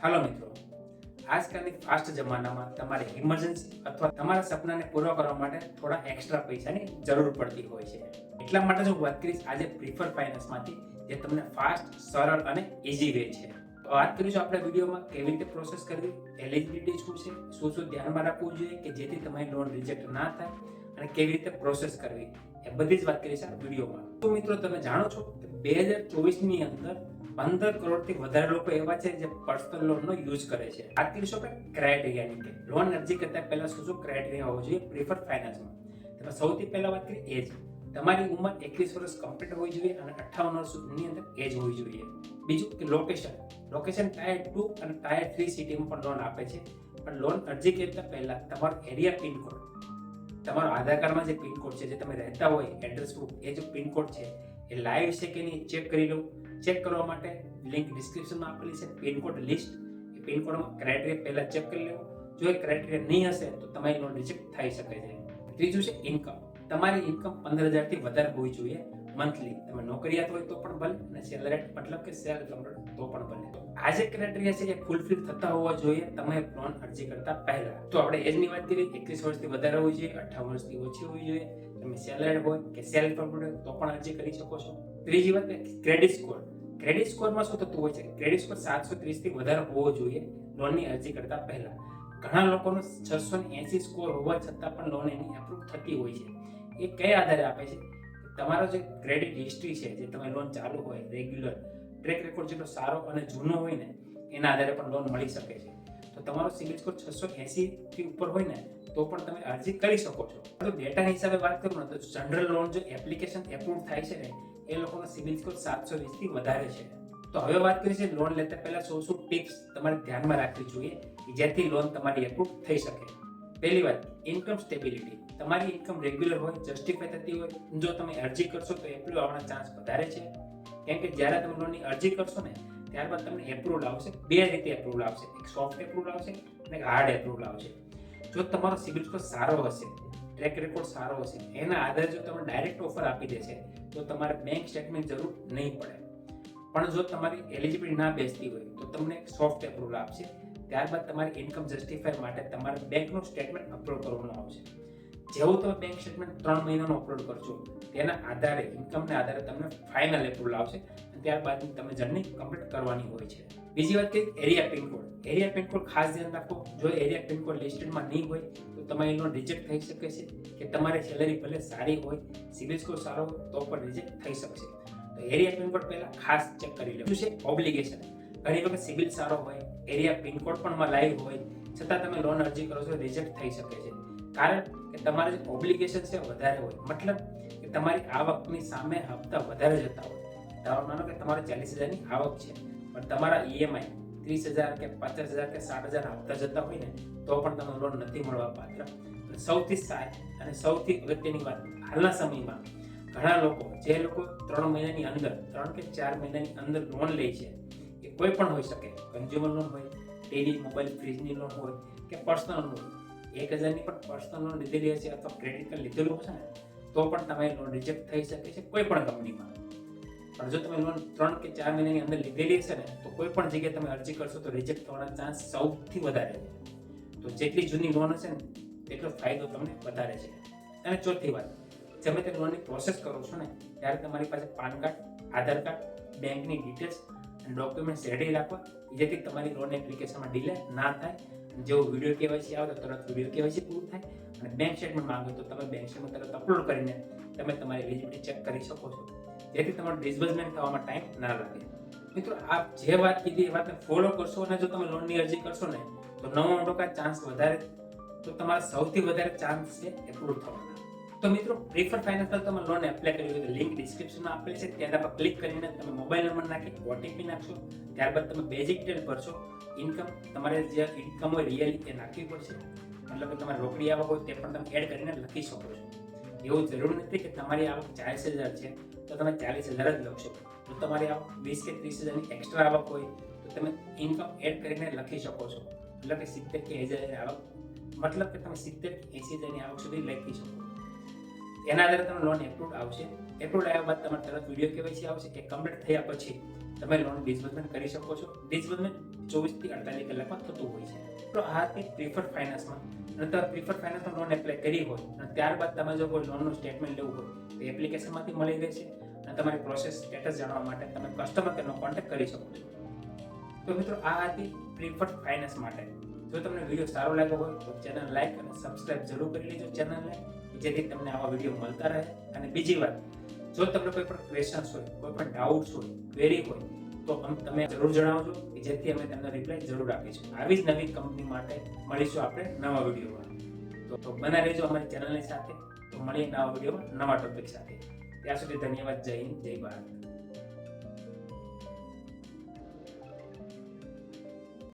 હાલો મિત્રો. આજકાલની ફાસ્ટ જમાનામાં તમારે ઇમરજન્સી અથવા તમારા સપનાને પૂરો કરવા માટે થોડા એક્સ્ટ્રા પૈસાની જરૂર પડતી હોય છે. એટલા માટે હું વાત કરીશ આજે પ્રિફર ફાઇનાન્સમાંથી જે તમને ફાસ્ટ સરળ અને ઇઝી વે છે. તો વાત કરીશું આપણે વિડીયોમાં કેવી રીતે પ્રોસેસ કરવી એલિજિબિલિટી શું છે, શું શું ધ્યાનમાં રાખવું જોઈએ કે જેથી તમારી લોન રિજેક્ટ ના થાય અને કેવી રીતે પ્રોસેસ કરવી. એ બધી જ વાત કરીશ આ વિડીયોમાં. તો મિત્રો તમે જાણો છો કે બે હજાર ચોવીસની અંદર પંદર કરોડથી વધારે લોકો એવા છે જે પર્સનલ લોનનો યુઝ કરે છે. વાત કરીશું આપણે ક્રાઇટેરિયાની કે લોન અરજી કરતા પહેલા શું શું ક્રાઇટેરિયા હોવો જોઈએ? પ્રિફર ફાઇનાન્સમાં તેમાં સૌથી પહેલા વાત કરીએ એજ તમારી ઉંમર એકવીસ વર્ષ કમ્પ્લીટ હોવી જોઈએ અને અઠ્ઠાવન વર્ષ સુધીની અંદર એજ હોવી જોઈએ. બીજું કે લોકેશન લોકેશન ટાયર ટુ અને ટાયર થ્રી સિટીમાં પણ લોન આપે છે. પણ લોન અરજી કરતા પહેલા તમારો એરિયા પિનકોડ તમારો આધાર કાર્ડમાં જે પિનકોડ છે, જે તમે રહેતા હોય એડ્રેસ બુક એ જે પિનકોડ છે, એ લાઈવ છે કે નહીં ચેક કરી લો. ચેક કરવા માટે લિંક ડિસ્ક્રિપ્શનમાં આપેલી છે પિનકોડ લિસ્ટ એ પિનકોડમાં ક્રાઇટેરિયા પહેલાં ચેક કરી લો. જો એ ક્રાઇટેરિયા નહીં હશે, તો તમારી લોન રિજેક્ટ થઈ શકે છે. ત્રીજું છે ઇન્કમ તમારી ઇન્કમ પંદર હજારથી વધારે હોવી જોઈએ. મંથલી તમે નોકરિયાત હોય તો પણ ભલે, અને સેલરેટ મતલબ કે સેલ એમ્પ્લોયડ તો પણ ભલે. તો આ જે ક્રાઇટેરિયા છે એ ફૂલફિલ થતા હોવા જોઈએ, તમે લોન અરજી કરતા પહેલા. તો આપણે એજની વાત કરીએ, એકવીસ વર્ષથી વધારે હોવી જોઈએ, અઠાવન વર્ષથી ઓછી હોવી જોઈએ. તમે સેલરેટ હોય કે સેલ એમ્પ્લોયડ તો પણ અરજી કરી શકો છો. ત્રીજી વાત ક્રેડિટ સ્કોર ક્રેડિટ સ્કોરમાં શું થતું હોય છે? ક્રેડિટ સ્કોર સાતસો ત્રીસથી વધારે હોવો જોઈએ લોનની અરજી કરતા પહેલા. ઘણા લોકોનો છસો ને એસી સ્કોર હોવા છતાં પણ લોન એની એપ્રુવ થતી હોય છે. એ કયા આધારે આપે છે? તમારો જે ક્રેડિટ હિસ્ટ્રી છે, જે તમે લોન ચાલુ હોય રેગ્યુલર ટ્રેક રેકોર્ડ જેટલો સારો અને જૂનો હોય ને, એના આધારે પણ લોન મળી શકે છે. તો તમારો સિવિલ સ્કોર છસો એંસીથી ઉપર હોય ને, તો પણ તમે અરજી કરી શકો છો. તો ડેટા હિસાબે વાત કરું ને, તો જનરલ લોન જો એપ્લિકેશન એપ્રુવ થાય છે ને, એ લોકોનો સિવિલ સ્કોર સાતસો વીસથી વધારે છે. તો હવે વાત કરીએ છીએ લોન લેતા પહેલા શું શું ટિપ્સ તમારે ધ્યાનમાં રાખવી જોઈએ જેથી લોન તમારી એપ્રુવ થઈ શકે? પહેલી વાત ઇન્કમ સ્ટેબિલિટી તમારી ઇન્કમ રેગ્યુલર હોય જસ્ટિફાઈ થતી હોય, જો તમે અરજી કરશો તો એપ્રુવ આવવાના ચાન્સ વધારે છે. કેમ કે જ્યારે તમે લોનની અરજી કરશો ને, ત્યારબાદ તમને એપ્રુવલ આવશે. બે રીતે એપ્રુવલ આવશે. એક સોફ્ટ એપ્રુવલ આવશે અને એક હાર્ડ એપ્રુવલ આવશે. જો તમારો સિબિલ સ્કોર સારો હશે ટ્રેક રેકોર્ડ સારો હશે, એના આધારે જો તમને ડાયરેક્ટ ઓફર આપી દેશે તો તમારે બેંક સ્ટેટમેન્ટ જરૂર નહીં પડે. પણ જો તમારી એલિજિબિલિટી ના બેસતી હોય, તો તમને સોફ્ટ એપ્રુવલ આપશે. ત્યારબાદ તમારી ઇન્કમ જસ્ટિફાઈ માટે તમારે બેંકનું સ્ટેટમેન્ટ અપલોડ કરવાનું આવશે. જેવું તમે બેંક સ્ટેટમેન્ટ ત્રણ મહિનાનું અપલોડ કરશો, તેના આધારે ઇન્કમને આધારે તમને ફાઇનલ એપ્રુવલ આવશે અને ત્યારબાદ તમે જર્ની કમ્પ્લીટ કરવાની હોય છે. બીજી વાત કે એરિયા પિનકોડ એરિયા પિનકોડ ખાસ ધ્યાન રાખો. જો એરિયા પિનકોડ લિસ્ટેડમાં નહીં હોય, તો તમારે એનો રિજેક્ટ થઈ શકે છે કે તમારી સેલેરી ભલે સારી હોય સિબિલ સ્કોર સારો હોય, તો પણ રિજેક્ટ થઈ શકશે તો એરિયા પિનકોડ પહેલાં ખાસ ચેક કરી લેવું છે? ઓબ્લિગેશન ઘણી વખત સિબિલ સારો હોય એરિયા પિનકોડ પણ લાઈવ હોય, છતાં તમે લોન અરજી કરો છો રિજેક્ટ થઈ શકે છે. કારણ કે તમારે જે ઓબ્લિગેશન છે વધારે હોય. મતલબ કે તમારી આવકની સામે હપ્તા વધારે જતા હોય. ધારો માનો કે તમારે ચાલીસ હજારની આવક છે, પણ તમારા ઈએમઆઈ ત્રીસ હજાર કે પચાસ હજાર કે સાઠ હજાર હપ્તા જતા હોય ને, તો પણ તમને લોન નથી મળવા પાત્ર. સૌથી સારી અને સૌથી અગત્યની વાત હાલના સમયમાં ઘણા લોકો, જે લોકો ત્રણ મહિનાની અંદર, ત્રણ કે ચાર મહિનાની અંદર લોન લે છે કોઈ પણ હોઈ શકે. કન્ઝ્યુમર લોન હોય ટેલી મોબાઈલ ફ્રીજની લોન હોય કે પર્સનલ લોન એક હજારની પણ પર્સનલ લોન લીધેલી હશે અથવા ક્રેડિટ કાર્ડ લીધેલું હશે ને, તો પણ તમારી લોન રિજેક્ટ થઈ શકે છે કોઈ પણ કંપનીમાં પણ જો તમે લોન ત્રણ કે ચાર મહિનાની અંદર લીધેલી હશે ને, તો કોઈ પણ જગ્યાએ તમે અરજી કરશો તો રિજેક્ટ થવાના ચાન્સ સૌથી વધારે છે. તો જેટલી જૂની લોન હશે ને, તેટલો ફાયદો તમને વધારે છે. અને ચોથી વાત, તમે તે લોનની પ્રોસેસ કરો છો ને, ત્યારે તમારી પાસે પાન કાર્ડ, આધાર કાર્ડ બેંકની ડિટેલ્સ ડોક્યુમેન્ટ્સ રેડી રાખવા જેથી તમારી લોન એપ્લિકેશનમાં ડીલે ના થાય. જો વીડિયો કેવાયસી આવે તો તરત વીડિયો કેવાયસી પૂરું થાય. અને બેંક સ્ટેટમેન્ટ માંગે તો તમે બેંક સ્ટેટમેન્ટ તરત અપલોડ કરીને તમે તમારી એલિજિબિલિટી ચેક કરી શકો છો. જેથી તમારું ડિસબર્સમેન્ટ થવામાં ટાઈમ ના લાગે. મિત્રો, આપ જે વાત કીધી એ વાતને ફોલો કરશો અને જો તમે લોનની અરજી કરશો ને, તો નવ્વાણું ટકા ચાન્સ વધારે. તો તમારા સૌથી વધારે ચાન્સ છે એપ્રુવ થવાના. તો મિત્રો પ્રીફર ફાઇનાન્સ તમે લોન એપ્લાય કરી હોય તો લિંક ડિસ્ક્રિપ્શનમાં આપેલી છે. તેના પર ક્લિક કરીને તમે મોબાઈલ નંબર નાખી ઓટીપી નાખશો. ત્યારબાદ તમે બેઝિક ડિટેલ ભરશો. ઇન્કમ તમારે જે ઇન્કમ હોય રિયલી તે નાખવી પડશે. મતલબ કે તમારે રોકડી આવક હોય તે પણ તમે એડ કરીને લખી શકો છો. એવું જરૂર નથી કે તમારી આવક ચાલીસ હજાર છે, તો તમે ચાલીસ હજાર જ લખશો. જો તમારી આવક વીસ કે ત્રીસ હજારની એક્સ્ટ્રા આવક હોય, તો તમે ઇન્કમ એડ કરીને લખી શકો છો. મતલબ કે સિત્તેર કે હજારની આવક, મતલબ કે તમે સિત્તેર કે એંસી હજારની આવક સુધી લખી શકો એના આધારે તમે લોન એપ્રુવ આવશે. એપ્રુવ આવ્યા બાદ તમારે તરત વીડિયો કેવાયસી આવશે કે કમ્પ્લીટ થયા પછી તમે લોન ડિસબર્સમેન્ટ કરી શકો છો. ડિસબર્સમેન્ટ ચોવીસથી અડતાલીસ કલાકમાં થતું હોય છે. તો આ હતી પ્રિફર ફાઇનાન્સમાં અને તમે પ્રિફર ફાઇનાન્સમાં લોન એપ્લાય કરી હોય, અને ત્યારબાદ તમે જો કોઈ લોનનું સ્ટેટમેન્ટ લેવું હોય, તો એપ્લિકેશનમાંથી મળી રહેશે. અને તમારી પ્રોસેસ સ્ટેટસ જાણવા માટે તમે કસ્ટમર કેરનો કોન્ટેક્ટ કરી શકો છો. તો મિત્રો, આ હતી પ્રિફર ફાઇનાન્સ માટે. જો તમને વીડિયો સારો લાગ્યો હોય, તો ચેનલ લાઈક અને સબસ્ક્રાઇબ જરૂર કરી લેજો. ચેનલને જેથી તમને આવા વીડિયો મળતા રહે. અને બીજી વાત, જો તમને કોઈ પણ ક્વેશ્ચન્સ હોય, કોઈ પણ ડાઉટ્સ હોય ક્વેરી હોય, તો તમે જરૂર જણાવજો કે જેથી અમે તમને રિપ્લાય જરૂર આપીશું આવી જ નવી કંપની માટે મળીશું આપણે નવા વિડીયોમાં તો બના રહેજો અમારી ચેનલની સાથે. તો મળીએ નવા વિડીયોમાં નવા ટોપિક સાથે. ત્યાં સુધી ધન્યવાદ. જય હિન્દ, જય ભારત.